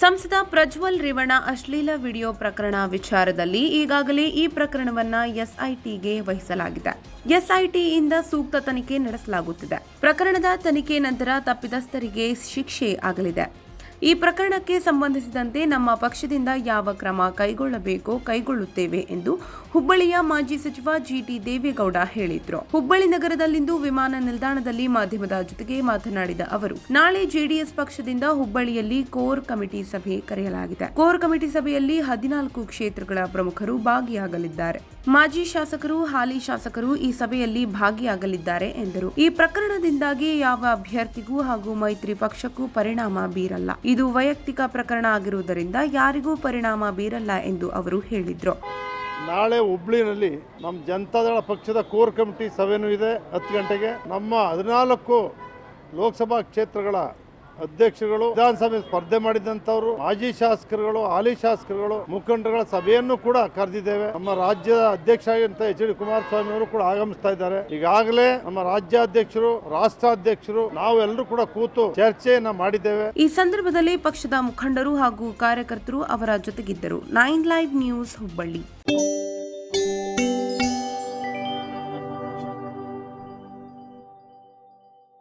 ಸಂಸದ ಪ್ರಜ್ವಲ್ ರೇವಣ್ಣ ಅಶ್ಲೀಲ ವಿಡಿಯೋ ಪ್ರಕರಣ ವಿಚಾರದಲ್ಲಿ ಈಗಾಗಲೇ ಈ ಪ್ರಕರಣವನ್ನ ಎಸ್ಐಟಿಗೆ ವಹಿಸಲಾಗಿದೆ. ಎಸ್ಐಟಿಯಿಂದ ಸೂಕ್ತ ತನಿಖೆ ನಡೆಸಲಾಗುತ್ತಿದೆ. ಪ್ರಕರಣದ ತನಿಖೆ ನಂತರ ತಪ್ಪಿತಸ್ಥರಿಗೆ ಶಿಕ್ಷೆ ಆಗಲಿದೆ. ಈ ಪ್ರಕರಣಕ್ಕೆ ಸಂಬಂಧಿಸಿದಂತೆ ನಮ್ಮ ಪಕ್ಷದಿಂದ ಯಾವ ಕ್ರಮ ಕೈಗೊಳ್ಳಬೇಕೋ, ಕೈಗೊಳ್ಳುತ್ತೇವೆ ಎಂದು ಹುಬ್ಬಳ್ಳಿಯ ಮಾಜಿ ಸಚಿವ ಜಿಟಿ ದೇವೇಗೌಡ ಹೇಳಿದ್ರು. ಹುಬ್ಬಳ್ಳಿ ನಗರದಲ್ಲಿಂದು ವಿಮಾನ ನಿಲ್ದಾಣದಲ್ಲಿ ಮಾಧ್ಯಮದ ಜೊತೆಗೆ ಮಾತನಾಡಿದ ಅವರು, ನಾಳೆ ಜೆಡಿಎಸ್ ಪಕ್ಷದಿಂದ ಹುಬ್ಬಳ್ಳಿಯಲ್ಲಿ ಕೋರ್ ಕಮಿಟಿ ಸಭೆ ಕರೆಯಲಾಗಿದೆ. ಕೋರ್ ಕಮಿಟಿ ಸಭೆಯಲ್ಲಿ ಹದಿನಾಲ್ಕು ಕ್ಷೇತ್ರಗಳ ಪ್ರಮುಖರು ಭಾಗಿಯಾಗಲಿದ್ದಾರೆ. ಮಾಜಿ ಶಾಸಕರು, ಹಾಲಿ ಶಾಸಕರು ಈ ಸಭೆಯಲ್ಲಿ ಭಾಗಿಯಾಗಲಿದ್ದಾರೆ ಎಂದರು. ಈ ಪ್ರಕರಣದಿಂದಾಗಿ ಯಾವ ಅಭ್ಯರ್ಥಿಗೂ ಹಾಗೂ ಮೈತ್ರಿ ಪಕ್ಷಕ್ಕೂ ಪರಿಣಾಮ ಬೀರಲ್ಲ. ಇದು ವೈಯಕ್ತಿಕ ಪ್ರಕರಣ ಆಗಿರುವುದರಿಂದ ಯಾರಿಗೂ ಪರಿಣಾಮ ಬೀರಲ್ಲ ಎಂದು ಅವರು ಹೇಳಿದರು. ನಾಳೆ ಹುಬ್ಳಿನಲ್ಲಿ ನಮ್ಮ ಜನತಾದಳ ಪಕ್ಷದ ಕೋರ್ ಕಮಿಟಿ ಸಭೆನೂ ಇದೆ. ಹತ್ತು ಗಂಟೆಗೆ ನಮ್ಮ ಹದಿನಾಲ್ಕು ಲೋಕಸಭಾ ಕ್ಷೇತ್ರಗಳ ಅಧ್ಯಕ್ಷರುಗಳು, ವಿಧಾನಸಭೆ ಸ್ಪರ್ಧೆ ಮಾಡಿದಂತವರು ಮಾಜಿ ಶಾಸಕರುಗಳು, ಹಾಲಿ ಶಾಸಕರುಗಳು, ಮುಖಂಡರುಗಳ ಸಭೆಯನ್ನು ಕೂಡ ಕರೆದಿದ್ದೇವೆ. ನಮ್ಮ ರಾಜ್ಯದ ಅಧ್ಯಕ್ಷ ಆಗಿರುವಂತ ಎಚ್ ಡಿ ಕುಮಾರಸ್ವಾಮಿ ಅವರು ಕೂಡ ಆಗಮಿಸ್ತಾ ಇದ್ದಾರೆ. ಈಗಾಗಲೇ ನಮ್ಮ ರಾಜ್ಯಾಧ್ಯಕ್ಷರು, ರಾಷ್ಟ್ರಾಧ್ಯಕ್ಷರು, ನಾವೆಲ್ಲರೂ ಕೂಡ ಕೂತು ಚರ್ಚೆಯನ್ನ ಮಾಡಿದ್ದೇವೆ. ಈ ಸಂದರ್ಭದಲ್ಲಿ ಪಕ್ಷದ ಮುಖಂಡರು ಹಾಗೂ ಕಾರ್ಯಕರ್ತರು ಅವರ ಜೊತೆಗಿದ್ದರು. Nine live news Hubballi.